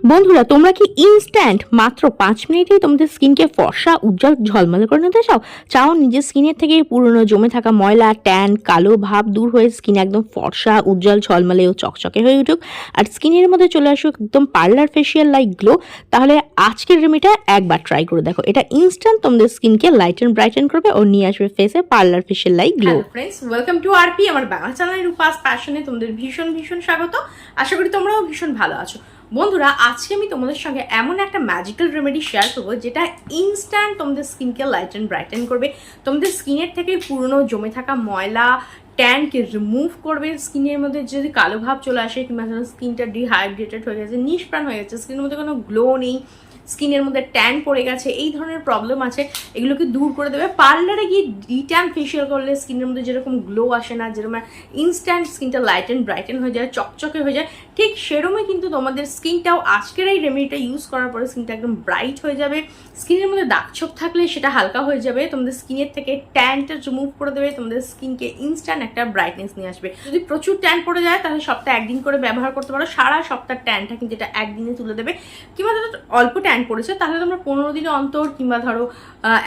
বন্ধুরা, তোমরা কি ইনস্ট্যান্ট মাত্র পাঁচ মিনিটেই তোমাদের স্কিনকে ফর্সা, উজ্জ্বল, ঝলমলে করে নিতে চাও? চাও নিজের স্কিনের থেকে পুরনো জমে থাকা ময়লা, ট্যান, কালো ভাব দূর হয়ে স্কিন একদম ফর্সা, উজ্জ্বল, ঝলমলে ও চকচকে হয়ে উঠুক। আর স্কিনের মধ্যে চলে আসুক একদম পার্লার ফেশিয়াল লাইক গ্লো তাহলে আজকের রেমিটা একবার ট্রাই করে দেখো। এটা ইনস্ট্যান্ট তোমাদের স্কিনকে লাইট অ্যান্ড ব্রাইটেন করবে ও নিয়ে আসবে ফেসে parlour facial like glow friends welcome to RP আমার বাংলা চ্যানেল রূপাস প্যাশনে তোমাদের ভীষণ ভীষণ স্বাগত। আশা করি তোমরাও ভীষণ ভালো আছো। বন্ধুরা, আজকে আমি তোমাদের সঙ্গে এমন একটা ম্যাজিক্যাল রেমেডি শেয়ার করব যেটা ইনস্ট্যান্ট তোমাদের স্কিনকে লাইট অ্যান্ড ব্রাইটেন করবে। তোমাদের স্কিনের থেকে পুরনো জমে থাকা ময়লা ট্যানকে রিমুভ করবে। স্কিনের মধ্যে যদি কালো ভাব চলে আসে কিংবা স্কিনটা ডিহাইড্রেটেড হয়ে গেছে, নিষ্প্রাণ হয়ে গেছে স্কিনের মধ্যে কোনো গ্লো নেই স্কিনের মধ্যে ট্যান পড়ে গেছে, এই ধরনের প্রবলেম আছে, এগুলোকে দূর করে দেবে। পার্লারে গিয়ে ডিট্যান ফেশিয়াল করলে স্কিনের মধ্যে যেরকম গ্লো আসে না, যেরকম ইনস্ট্যান্ট স্কিনটা লাইট অ্যান্ড ব্রাইটেন হয়ে যায়, চকচকে হয়ে যায় ঠিক সেরকমই কিন্তু তোমাদের স্কিনটাও আজকের এই রেমেডিটা ইউজ করার পরে স্কিনটা একদম ব্রাইট হয়ে যাবে। স্কিনের মধ্যে দাগছোপ থাকলে সেটা হালকা হয়ে যাবে। তোমাদের স্কিনের থেকে ট্যানটা রিমুভ করে দেবে, তোমাদের স্কিনকে ইনস্ট্যান্ট একটা ব্রাইটনেস নিয়ে আসবে। যদি প্রচুর ট্যান পড়ে যায়, তাহলে সপ্তাহে একদিন করে ব্যবহার করতে পারো। সারা সপ্তাহ ট্যানটা কিন্তু এটা একদিনে তুলে দেবে। কিংবা ধরো অল্প ট্যান পড়েছে, তাহলে তোমরা পনেরো দিনে অন্তর কিংবা ধরো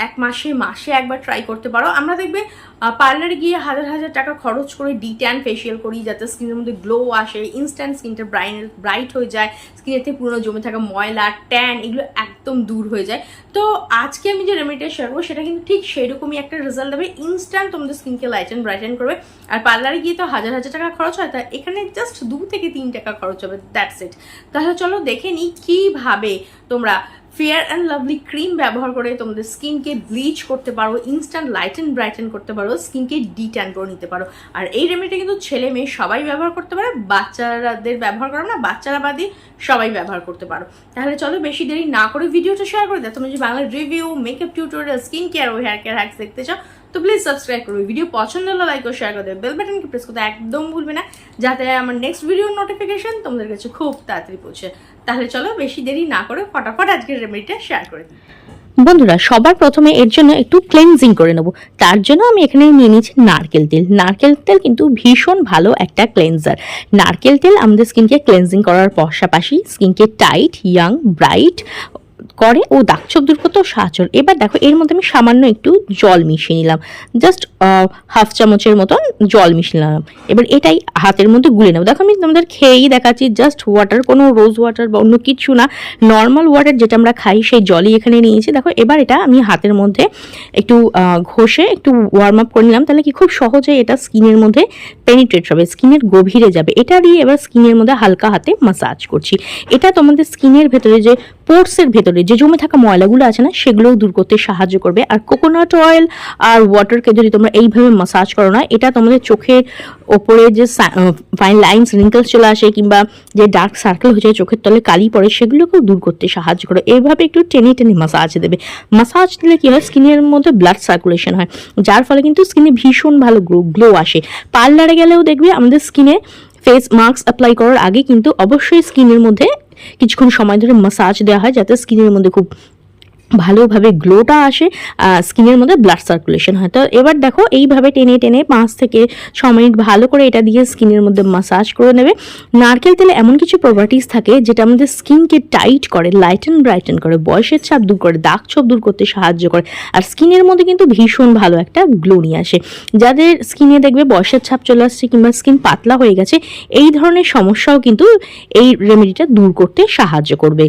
এক মাসে মাসে একবার ট্রাই করতে পারো। আমরা দেখবে পার্লারে গিয়ে হাজার হাজার টাকা খরচ করে ডি ট্যান ফেশিয়াল করি, যাতে স্কিনের মধ্যে গ্লো আসে ইনস্ট্যান্ট স্কিনটা ব্রাইট ব্রাইট হয়ে যায় স্কিনের থেকে পুরনো জমে থাকা ময়লা ট্যান এগুলো একদম দূর হয়ে যায়। তো আজকে আমি যে রেমেডিটা শেয়ার করব, সেটা কিন্তু ঠিক সেরকমই একটা রেজাল্ট দেবে ইনস্ট্যান্ট তোমাদের স্কিনকে লাইট অ্যান্ড ব্রাইটেন করবে। আর পার্লারে গিয়ে তো হাজার হাজার টাকা খরচ হয়, তা এখানে জাস্ট দু থেকে তিন টাকা খরচ হবে দ্যাটস ইট তাহলে চলো দেখে নিই কীভাবে তোমরা ফেয়ার অ্যান্ড লাভলি ক্রিম ব্যবহার করে তোমাদের স্কিনকে ব্লিচ করতে পারো ইনস্ট্যান্ট লাইটেন ব্রাইটেন করতে পারো, স্কিনকে ডিট্যান করে নিতে পারো। আর এই রেমেডিটা কিন্তু ছেলে মেয়ে সবাই ব্যবহার করতে পারে বাচ্চারাদের ব্যবহার করো না, বাচ্চারা বাদে সবাই ব্যবহার করতে পারো। তাহলে চলো বেশি দেরি না করে ভিডিওটা শেয়ার করে দাও। তুমি যদি বাংলার review makeup tutorial skin care ও হেয়ার কেয়ার হ্যাক্স দেখতে চাও তো প্লিজ সাবস্ক্রাইব করবে ভিডিও পছন্দ হলে লাইক ও শেয়ার করে দেবে। বেল বাটনকে প্রেস করতে একদম ভুলবে না, যাতে আমার নেক্সট ভিডিওর নোটিফিকেশন তোমাদের কাছে খুব তাড়াতাড়ি পৌঁছে। তাহলে চলো বেশি দেরি না করে ফটাফট আজকের রেমেডিটা শেয়ার করে দিই। বন্ধুরা, সবার প্রথমে এর জন্য একটু ক্লেনজিং করে নেব। তার জন্য আমি এখানে নিয়ে নিয়েছি নারকেল তেল। নারকেল তেল কিন্তু ভীষণ ভালো একটা ক্লেনজার নারকেল তেল আমাদের স্কিনকে ক্লেনজিং করার পাশাপাশি স্কিনকে টাইট ইয়াং ব্রাইট করে। ও দাগ দাগছোপ দূর করতেও সাহায্য। এবার দেখো, এর মধ্যে আমি সামান্য একটু জল মিশিয়ে নিলাম। জাস্ট হাফ চামচের মতন জল মিশিয়ে নিলাম। এবার এটাই হাতের মধ্যে গুলে নেব। দেখো, আমি তোমাদের খেয়েই দেখাচ্ছি জাস্ট ওয়াটার কোনো রোজ ওয়াটার বা অন্য কিছু না। নর্মাল ওয়াটার যেটা আমরা খাই, সেই জলই এখানে নিয়েছি। দেখো, এবার এটা আমি হাতের মধ্যে একটু ঘষে একটু ওয়ার্ম আপ করে নিলাম। তাহলে কি খুব সহজে এটা স্কিনের মধ্যে পেনিট্রেট হবে, স্কিনের গভীরে যাবে। এটা দিয়ে এবার স্কিনের মধ্যে হালকা হাতে মাসাজ করছি। এটা তোমাদের স্কিনের ভেতরে যে পোর্সের ভেতরে, যে জমে থাকা ময়লাগুলো আছে না, সেগুলোও দূর করতে সাহায্য করবে। আর কোকোনাট অয়েল আর ওয়াটারকে যদি তোমরা এইভাবে মাসাজ করো না, এটা তোমাদের চোখের ওপরে যে ফাইন লাইন্স রিঙ্কেলস চলে আসে, কিংবা যে ডার্ক সার্কেল হয়ে যায় চোখের তলে কালি পড়ে, সেগুলোকেও দূর করতে সাহায্য করো এইভাবে একটু টেনে টেনে মাসাজ দেবে। মাসাজ দিলে কি হয়? স্কিনের মধ্যে ব্লাড সার্কুলেশন হয়। যার ফলে কিন্তু স্কিনে ভীষণ ভালো গ্লো আসে। পার্লারে গেলেও দেখবে আমাদের স্কিনে ফেস মাস্ক অ্যাপ্লাই করার আগে কিন্তু অবশ্যই স্কিনের মধ্যে কিছুক্ষণ সময় ধরে মাসাজ দেওয়া হয় যাতে স্কিনের মধ্যে খুব ভালোভাবে গ্লোটা আসে স্কিনের মধ্যে ব্লাড সার্কুলেশন হয়। তো এবার দেখো, এইভাবে টেনে টেনে পাঁচ থেকে ছ মিনিট ভালো করে এটা দিয়ে স্কিনের মধ্যে মাসাজ করে নেবে। নারকেল তেলে এমন কিছু প্রপার্টিস থাকে, যেটা আমাদের স্কিনকে টাইট করে লাইট অ্যান্ড ব্রাইটেন করে। বয়সের ছাপ দূর করে, দাগ ছোপ দূর করতে সাহায্য করে। আর স্কিনের মধ্যে কিন্তু ভীষণ ভালো একটা গ্লো নিয়ে আসে। যাদের স্কিনে দেখবে বয়সের ছাপ চলে আসছে কিংবা স্কিন পাতলা হয়ে গেছে, এই ধরনের সমস্যাও কিন্তু এই রেমেডিটা দূর করতে সাহায্য করবে।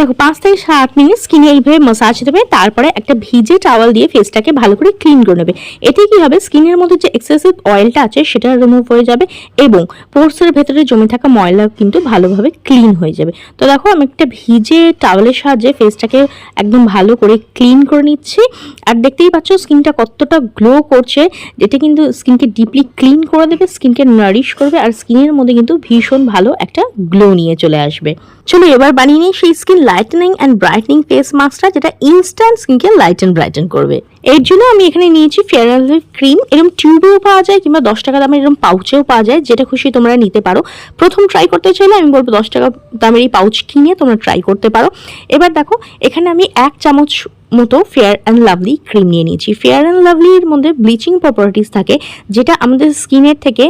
দেখো পাঁচ থেকে সাত মিনিট স্কিনে এইভাবে মাসাজ দেবে তারপরে একটা ভিজে টাওয়াল দিয়ে ফেসটাকে ভালো করে ক্লিন করে নেবে। এতে কি হবে? স্কিনের মধ্যে যে এক্সেসিভ অয়েলটা আছে, সেটা রিমুভ হয়ে যাবে এবং পোর্সের ভেতরে জমে থাকা ময়লা কিন্তু ভালোভাবে ক্লিন হয়ে যাবে। তো দেখো, আমি একটা ভিজে টাওয়ালের সাহায্যে ফেসটাকে একদম ভালো করে ক্লিন করে নিচ্ছি। আর দেখতেই পাচ্ছ স্কিনটা কতটা গ্লো করছে এটা কিন্তু স্কিনকে ডিপলি ক্লিন করে দেবে স্কিনকে নারিশ করবে, আর স্কিনের মধ্যে কিন্তু ভীষণ ভালো একটা গ্লো নিয়ে চলে আসবে। চলো, এবার বানিয়ে নিই সেই skin lightening and brightening face মাস্কটা যেটা ইনস্ট্যান্ট স্কিনকে লাইট অ্যান্ড ব্রাইটেন করবে। এর জন্য আমি এখানে নিয়েছি ফেয়ার ক্রিম এরকম টিউবেও পাওয়া যায় কিংবা দশ টাকা দামের এরকম পাউচেও পাওয়া যায়, যেটা খুশি তোমরা নিতে পারো। প্রথম ট্রাই করতে চাইলে আমি বলব দশ টাকা দামের এই পাউচ কিনে তোমরা ট্রাই করতে পারো। এবার দেখো, এখানে আমি এক চামচ মতো ফেয়ার অ্যান্ড লাভলি ক্রিম নিয়ে নিয়েছি। ফেয়ার অ্যান্ড লাভলির মধ্যে ব্লিচিং প্রপার্টিস থাকে, যেটা আমাদের স্কিনের থেকে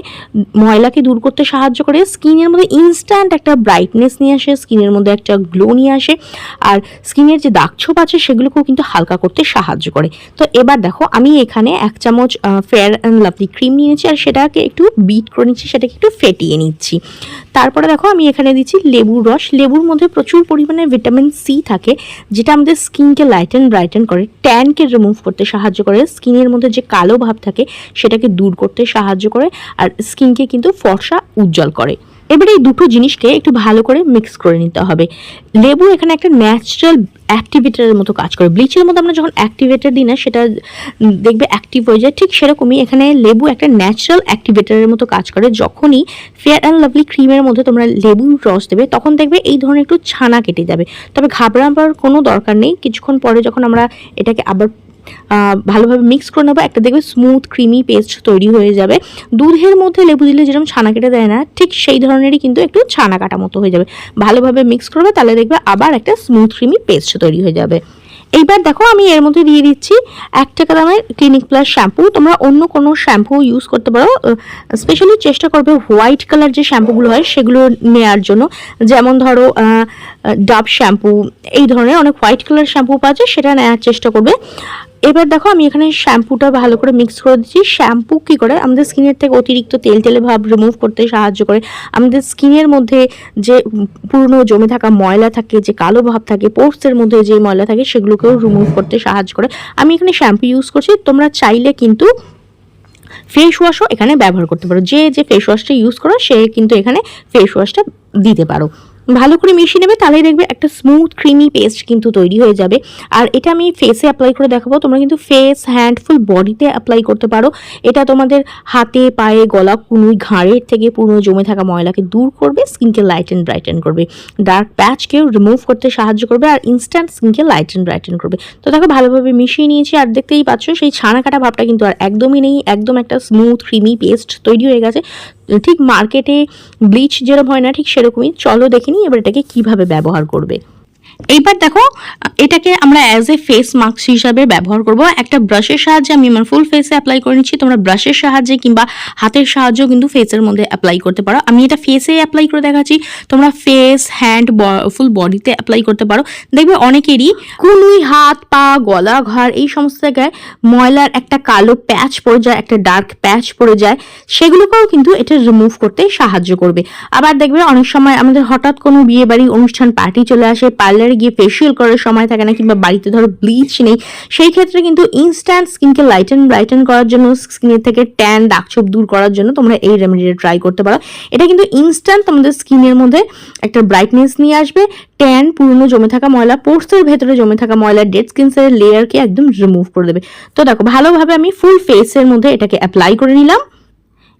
ময়লাকে দূর করতে সাহায্য করে। স্কিনের মধ্যে ইনস্ট্যান্ট একটা ব্রাইটনেস নিয়ে আসে স্কিনের মধ্যে একটা গ্লো নিয়ে আসে। আর স্কিনের যে দাগছোপ আছে, সেগুলোকেও কিন্তু হালকা করতে সাহায্য করে। তো এবার দেখো, আমি এখানে এক চামচ ফেয়ার অ্যান্ড লাভলি ক্রিম নিয়ে নিয়েছি, আর সেটাকে একটু বিট করে নিচ্ছি, সেটাকে একটু ফেটিয়ে নিচ্ছি। তারপরে দেখো, আমি এখানে দিচ্ছি লেবুর রস। লেবুর মধ্যে প্রচুর পরিমাণে ভিটামিন সি থাকে, যেটা আমাদের স্কিনকে লাইটেন ব্রাইটেন করে ট্যানকে রিমুভ করতে সাহায্য করে স্কিনের মধ্যে যে কালো ভাব থাকে, সেটাকে দূর করতে সাহায্য করে, আর স্কিনকে কিন্তু ফর্সা উজ্জ্বল করে। এবারে এই দুটো জিনিসকে একটু ভালো করে মিক্স করে নিতে হবে। লেবু এখানে একটা ন্যাচারাল অ্যাক্টিভেটারের মতো কাজ করে। ব্লিচের মধ্যে আমরা যখন অ্যাক্টিভেটার দিই না, সেটা দেখবে অ্যাক্টিভ হয়ে যায়। ঠিক সেরকমই এখানে লেবু একটা ন্যাচারাল অ্যাক্টিভেটারের মতো কাজ করে। যখনই ফেয়ার অ্যান্ড লাভলি ক্রিমের মধ্যে তোমরা লেবুর রস দেবে, তখন দেখবে এই ধরনের একটু ছানা কেটে যাবে। তবে ঘাবড়াবার কোনো দরকার নেই। কিছুক্ষণ পরে যখন আমরা এটাকে আবার ভালোভাবে মিক্স করে নেব। একটা দেখবে স্মুথ ক্রিমি পেস্ট তৈরি হয়ে যাবে। দুধের মধ্যে লেবু দিলে যেরকম ছানা কেটে দেয় না, ঠিক সেই ধরনেরই কিন্তু একটু ছানা কাটা মতো হয়ে যাবে। ভালোভাবে মিক্স করবে তাহলে দেখবে আবার একটা স্মুথ ক্রিমি পেস্ট তৈরি হয়ে যাবে। এইবার দেখো আমি এর মধ্যে দিয়ে দিচ্ছি এক টাকা দামের ক্লিনিক প্লাস শ্যাম্পু তোমরা অন্য কোনো শ্যাম্পু ইউজ করতে পারো। স্পেশালি চেষ্টা করবে হোয়াইট কালার যে শ্যাম্পুগুলো হয়, সেগুলো নেওয়ার জন্য। যেমন ধরো ডাব শ্যাম্পু এই ধরনের অনেক হোয়াইট কালার শ্যাম্পু পাওয়া যায়, সেটা নেওয়ার চেষ্টা করবে। এবার দেখো আমি এখানে শ্যাম্পুটা ভালো করে মিক্স করে দিচ্ছি। শ্যাম্পু কি করে? আমাদের স্কিনের থেকে অতিরিক্ত তেল, তেলে ভাব রিমুভ করতে সাহায্য করে। আমাদের স্কিনের মধ্যে যে পুরনো জমে থাকা ময়লা থাকে, যে কালো ভাব থাকে পোর্সের মধ্যে যে ময়লা থাকে, সেগুলোকেও রিমুভ করতে সাহায্য করে। আমি এখানে শ্যাম্পু ইউজ করছি। তোমরা চাইলে কিন্তু ফেস ওয়াশও এখানে ব্যবহার করতে পারো। যে যে ফেস ওয়াশটা ইউজ করো, সে কিন্তু এখানে ফেস ওয়াশটা দিতে পারো। ভালো করে মিশিয়ে নেবে, তাহলেই দেখবে একটা স্মুথ ক্রিমি পেস্ট কিন্তু তৈরি হয়ে যাবে। আর এটা আমি ফেসে অ্যাপ্লাই করে দেখাবো, তোমরা কিন্তু ফেস হ্যান্ড ফুল বডিতে অ্যাপ্লাই করতে পারো। এটা তোমাদের হাতে, পায়ে, গলা, কুনুই, ঘাড়ের থেকে পুরনো জমে থাকা ময়লাকে দূর করবে স্কিনকে লাইট অ্যান্ড ব্রাইটেন করবে। ডার্ক প্যাচকেও রিমুভ করতে সাহায্য করবে আর ইনস্ট্যান্ট স্কিনকে লাইট অ্যান্ড ব্রাইটেন করবে। তো দেখো, ভালোভাবে মিশিয়ে নিয়েছি আর দেখতেই পাচ্ছ, সেই ছানা কাটা ভাবটা কিন্তু আর একদমই নেই, একদম একটা স্মুথ ক্রিমি পেস্ট তৈরি হয়ে গেছে। ঠিক মার্কেটে ব্লিচ যেরকম হয় না, ঠিক সেরকমই। চলো দেখে নিই এবার এটাকে কীভাবে ব্যবহার করবে? এইবার দেখো, এটাকে আমরা অ্যাজ এ ফেস মাস্ক হিসাবে ব্যবহার করব। একটা ব্রাশের সাহায্যে আমি আমার ফুল ফেসে অ্যাপ্লাই করে নিচ্ছি। তোমরা ব্রাশের সাহায্যে কিংবা হাতের সাহায্যেও কিন্তু ফেসের মধ্যে অ্যাপ্লাই করতে পারো। আমি এটা ফেসে অ্যাপ্লাই করে দেখাচ্ছি। তোমরা ফেস হ্যান্ড ফুল বডিতে অ্যাপ্লাই করতে পারো। দেখবে অনেকেরই কুনুই হাত, পা, গলা, ঘাড় এই সমস্ত জায়গায় ময়লার একটা কালো প্যাচ পড়ে যায়, একটা ডার্ক প্যাচ পড়ে যায়। সেগুলোকেও কিন্তু এটা রিমুভ করতে সাহায্য করবে। আবার দেখবে অনেক সময় আমাদের হঠাৎ কোনো বিয়ে বাড়ি অনুষ্ঠান পার্টি চলে আসে পার্লারে গিয়ে ফেসিয়াল করার সময় থাকে না কিংবা বাড়িতে ধরো ব্লিচ নেই, সেই ক্ষেত্রে কিন্তু ইনস্ট্যান্ট স্কিনকে লাইটেন ব্রাইটেন করার জন্য স্কিনের থেকে ট্যান দাগছোপ দূর করার জন্য তোমরা এই রেমেডিটা ট্রাই করতে পারো। এটা কিন্তু ইনস্ট্যান্ট তোমাদের স্কিনের মধ্যে একটা ব্রাইটনেস নিয়ে আসবে। ট্যান পুরনো জমে থাকা ময়লা পোর্সের ভেতরে জমে থাকা ময়লা ডেড স্কিনসের লেয়ারকে একদম রিমুভ করে দেবে। তো দেখো, ভালোভাবে আমি ফুল ফেসের মধ্যে এটাকে অ্যাপ্লাই করে নিলাম।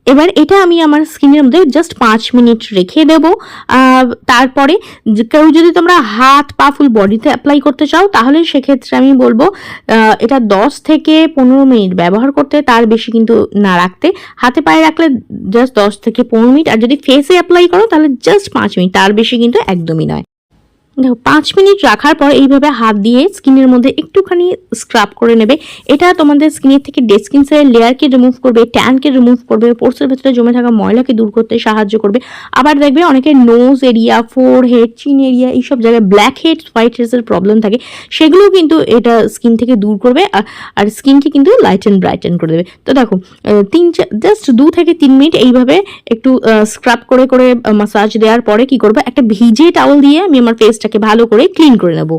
এবার এটা আমি আমার স্কিনের মধ্যে জাস্ট পাঁচ মিনিট রেখে দেব। তারপরে কেউ যদি তোমরা হাত, পা ফুল বডিতে অ্যাপ্লাই করতে চাও, তাহলে সেক্ষেত্রে আমি বলব এটা দশ থেকে পনেরো মিনিট ব্যবহার করতে, তার বেশি কিন্তু না রাখতে। হাতে, পায়ে রাখলে জাস্ট দশ থেকে পনেরো মিনিট, আর যদি ফেসে অ্যাপ্লাই করো, তাহলে জাস্ট পাঁচ মিনিট, তার বেশি কিন্তু একদমই নয়। দেখো, পাঁচ মিনিট রাখার পর এইভাবে হাত দিয়ে স্কিনের মধ্যে একটুখানি স্ক্রাব করে নেবে। এটা তোমাদের স্কিনের থেকে ডেড স্কিন সেলের লেয়ারকে রিমুভ করবে ট্যানকে রিমুভ করবে, পোর্সের ভেতরে জমে থাকা ময়লাকে দূর করতে সাহায্য করবে। আবার দেখবে অনেকে nose area forehead chin area এইসব জায়গায় ব্ল্যাক হেড হোয়াইট হেডসের প্রবলেম থাকে। সেগুলো কিন্তু এটা স্কিন থেকে দূর করবে আর- স্কিনকে কিন্তু লাইট অ্যান্ড ব্রাইটেন করে দেবে। তো দেখো তিন জাস্ট দু থেকে তিন মিনিট এইভাবে একটু স্ক্রাব করে করে মাসাজ দেওয়ার পরে কি করব? একটা ভিজে টাওয়াল দিয়ে আমি আমার ফেসটাকে ভালো করে ক্লিন করে নেব।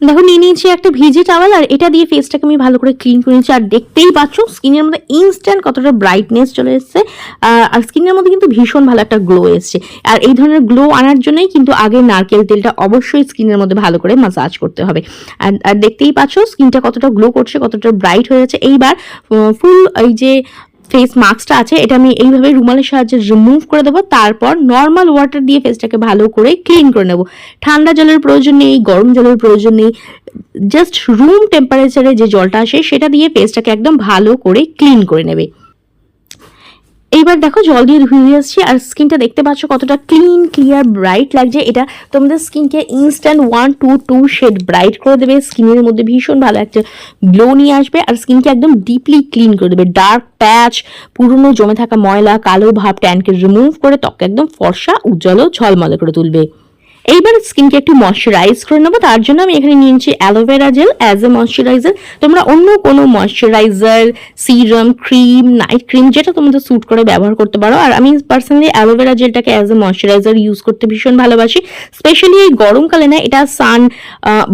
দেখো, নিয়ে নিয়েছি একটা ভিজে টাওয়াল আর এটা দিয়ে ফেসটাকে আমি ভালো করে ক্লিন করে নিয়েছি। আর দেখতেই পাচ্ছ স্কিনের মধ্যে ইনস্ট্যান্ট কতটা ব্রাইটনেস চলে এসছে। আর স্কিনের মধ্যে কিন্তু ভীষণ ভালো একটা গ্লো এসছে। আর এই ধরনের গ্লো আনার জন্যই কিন্তু আগে নারকেল তেলটা অবশ্যই স্কিনের মধ্যে ভালো করে মাসাজ করতে হবে। আর আর দেখতেই পাচ্ছ স্কিনটা কতটা গ্লো করছে, কতটা ব্রাইট হয়ে যাচ্ছে এইবার ফুল এই যে ফেস মাস্কটা আছে, এটা আমি এইভাবে রুমালের সাহায্যে রিমুভ করে দেবো, তারপর নর্মাল ওয়াটার দিয়ে ফেসটাকে ভালো করে ক্লিন করে নেব। ঠান্ডা জলের প্রয়োজন নেই, গরম জলের প্রয়োজন নেই জাস্ট রুম টেম্পারেচারে যে জলটা আসে, সেটা দিয়ে ফেসটাকে একদম ভালো করে ক্লিন করে নেবে। এইবার দেখো জল দিয়ে ধুয়ে আসছি আর স্কিনটা দেখতে পাচ্ছ কতটা ক্লিন ক্লিয়ার ব্রাইট লাগছে। এটা তোমাদের স্কিনকে instant one to two shade bright করে দেবে। স্কিনের মধ্যে ভীষণ ভালো একটা গ্লো নিয়ে আসবে আর স্কিনকে একদম ডিপলি ক্লিন করে দেবে। ডার্ক প্যাচ পুরনো জমে থাকা ময়লা, কালো ভাব ট্যানকে রিমুভ করে ত্বককে একদম ফর্সা, উজ্জ্বল ও ঝলমলে করে তুলবে। এইবার স্কিনকে একটু ময়শ্চারাইজ করে নেব। তার জন্য আমি এখানে নিয়ে নিচ্ছি aloe vera gel as a moisturiser তোমরা অন্য কোনো moisturiser serum cream night cream যেটা তোমাদের স্যুট করে ব্যবহার করতে পারো। আর আমি পার্সোনালি অ্যালোভেরা জেলটাকে অ্যাজ এ ময়শ্চারাইজার ইউজ করতে ভীষণ ভালোবাসি। স্পেশালি এই গরমকালে না, এটা সান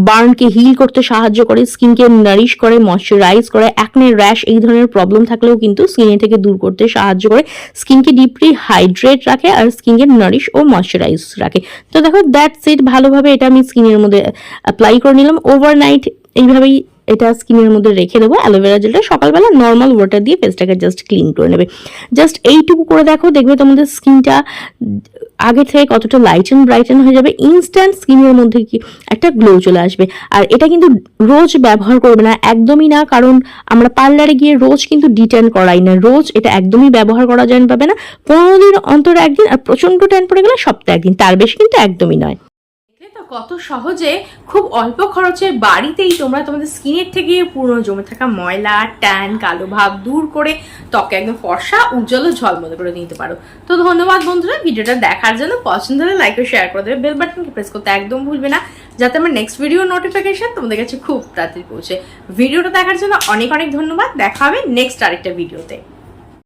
বার্নকে হিল করতে সাহায্য করে, স্কিনকে নারিশ করে ময়শ্চারাইজ করে অ্যাকনে র্যাশ এই ধরনের প্রবলেম থাকলেও কিন্তু স্কিনে থেকে দূর করতে সাহায্য করে। স্কিনকে ডিপলি হাইড্রেট রাখে আর স্কিনকে নারিশ ও ময়শ্চারাইজ রাখে। তো দেখো দ্যাটস ইট ভালোভাবে এটা আমি স্কিনের মধ্যে অ্যাপ্লাই করে নিলাম। ওভারনাইট এইভাবেই এটা স্কিনের মধ্যে রেখে দেবো। অ্যালোভেরা জেলটা সকালবেলা নর্মাল ওয়াটার দিয়ে ফেসটাকে জাস্ট ক্লিন করে নেবে। জাস্ট এইটুকু করে দেখো, দেখবে তোমাদের স্কিনটা আগে থেকে কতটা লাইটেন ব্রাইটেন হয়ে যাবে ইনস্ট্যান্ট স্কিনের মধ্যে কি একটা গ্লো চলে আসবে। আর এটা কিন্তু রোজ ব্যবহার করবে না, একদমই না, কারণ আমরা পার্লারে গিয়ে রোজ কিন্তু ডিটেন করাই না। রোজ এটা একদমই ব্যবহার করা যায় পাবে না। পনেরো দিন অন্তর একদিন আর প্রচণ্ড ট্যান পড়ে গেলে সপ্তাহে একদিন, তার বেশি কিন্তু একদমই নয়। কত সহজে খুব অল্প খরচে বাড়িতেই তোমরা তোমাদের স্কিনের থেকে পুরনো জমে থাকা ময়লা, ট্যান, কালো ভাব দূর করে ত্বকে একদম ফর্সা, উজ্জ্বল ও ঝলমলে করে নিতে পারো। তো ধন্যবাদ বন্ধুরা, ভিডিওটা দেখার জন্য। পছন্দ হলে লাইক ও শেয়ার করে দেবে। বেল বাটনকে প্রেস করতে একদম ভুলবে না, যাতে আমার নেক্সট ভিডিও নোটিফিকেশন তোমাদের কাছে খুব তাড়াতাড়ি পৌঁছে। ভিডিওটা দেখার জন্য অনেক অনেক ধন্যবাদ। দেখা হবে নেক্সট আরেকটা ভিডিওতে